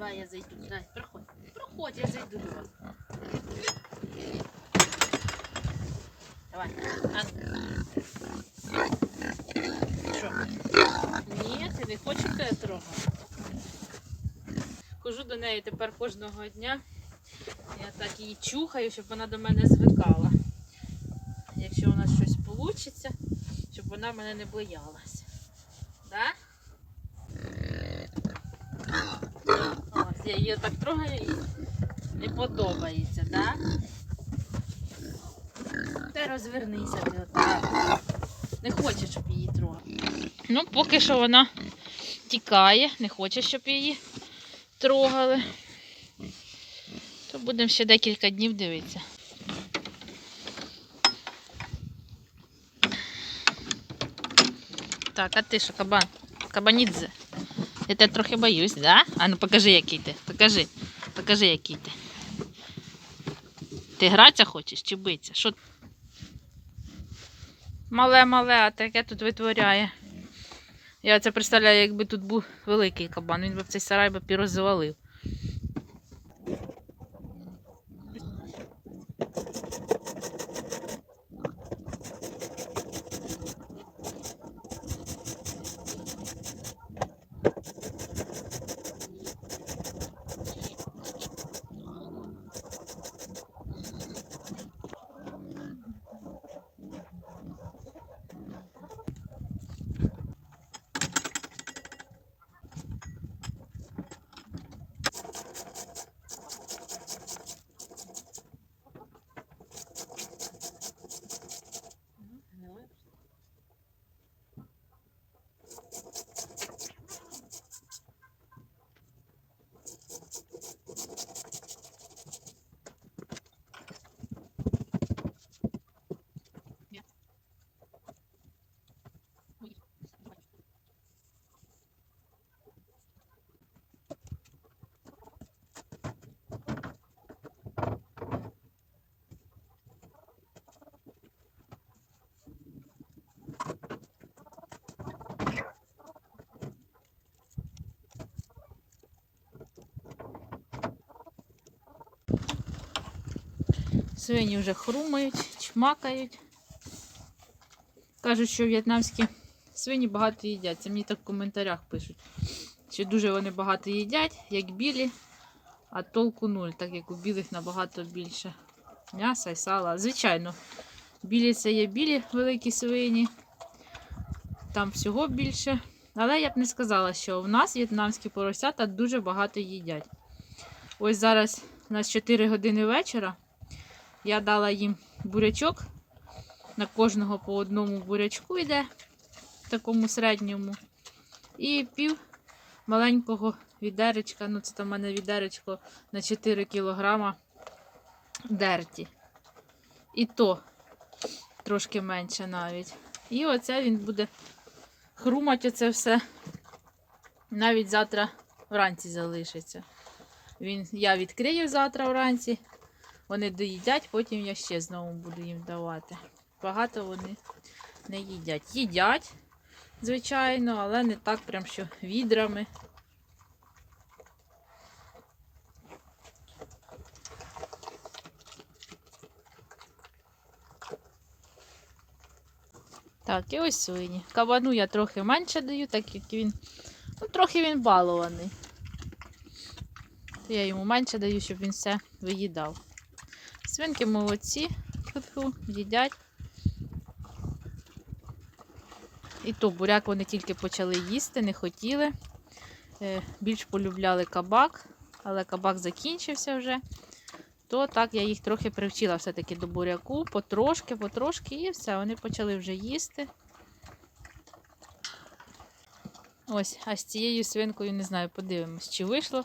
Давай я зайду. Давай, проходь. Проходь, я зайду до вас. Давай. А. Що? Ні, не хочеш тебе трогати. Хожу до неї тепер кожного дня. Я так її чухаю, щоб вона до мене звикала. Якщо у нас щось вийде, щоб вона мене не боялась. Да? Ось, я її так трогаю і не подобається, да? Та розвернися ти отак. Не хоче, щоб її трогали. Ну, поки що вона тікає, не хоче, щоб її трогали. То будемо ще декілька днів дивитися. Так, а ти що, кабан? Кабанідзе? Я тебе трохи боюсь, да? А ну покажи, який ти. Покажи. Покажи, який ти. Ти гратися хочеш чи битися? Що? Мале-мале, а таке тут витворяє. Я це представляю, якби тут був великий кабан, він би в цей сарай би пірозвалив. Свині вже хрумають, чмакають. Кажуть, що в'єтнамські свині багато їдять. Це мені так в коментарях пишуть. Що дуже вони багато їдять, як білі, а толку нуль, так як у білих набагато більше м'яса і сала. Звичайно, білі це є білі великі свині, там всього більше. Але я б не сказала, що в нас в'єтнамські поросята дуже багато їдять. Ось зараз у нас 4 години вечора. Я дала їм бурячок. На кожного по одному бурячку йде, такому середньому. І пів маленького відеречка. Ну, це там в мене відеречко на 4 кілограма дерті. І то трошки менше навіть. І оце він буде хрумати оце все. Навіть завтра вранці залишиться. Він, я відкрию завтра вранці. Вони доїдять, потім я ще знову буду їм давати. Багато вони не їдять. Їдять, звичайно, але не так прям що відрами. Так, і ось свині. Кабану я трохи менше даю, так як він. Ну, трохи він балований. Я йому менше даю, щоб він все виїдав. Свинки молодці, Фу-фу, їдять. І то буряк вони тільки почали їсти, не хотіли. Е, Більш полюбляли кабак, але кабак закінчився вже. То так я їх трохи привчила все-таки до буряку, потрошки, потрошки, і все, вони почали вже їсти. Ось, а з цією свинкою не знаю, подивимось, чи вийшло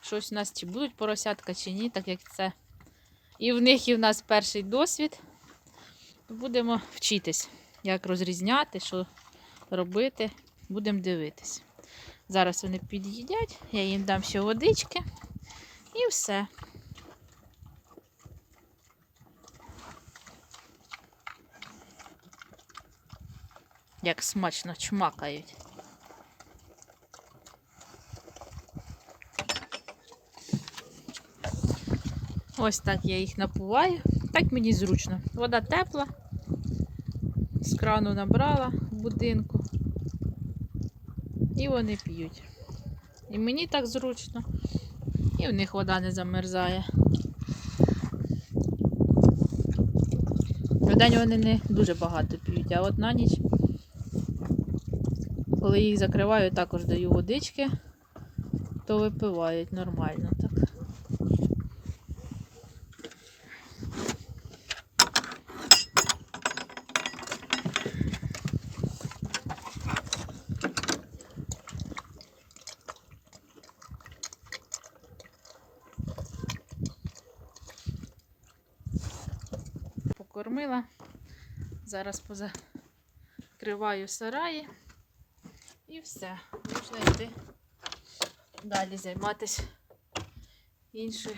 щось у нас, чи будуть поросятка, чи ні, так як це. І в них і в нас перший досвід. Будемо вчитись, як розрізняти, що робити. Будемо дивитись. Зараз вони під'їдять, я їм дам ще водички і все. Як смачно чмакають. Ось так я їх напуваю. Так мені зручно. Вода тепла. З крану набрала в будинку. І вони п'ють. І мені так зручно. І в них вода не замерзає. Вдень вони не дуже багато п'ють, а от на ніч, коли їх закриваю, також даю водички, то випивають нормально так. Покормила. Зараз позакриваю сараї. І все. Можна йти далі займатися іншою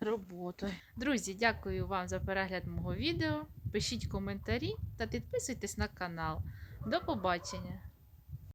роботою. Друзі, дякую вам за перегляд мого відео. Пишіть коментарі та підписуйтесь на канал. До побачення!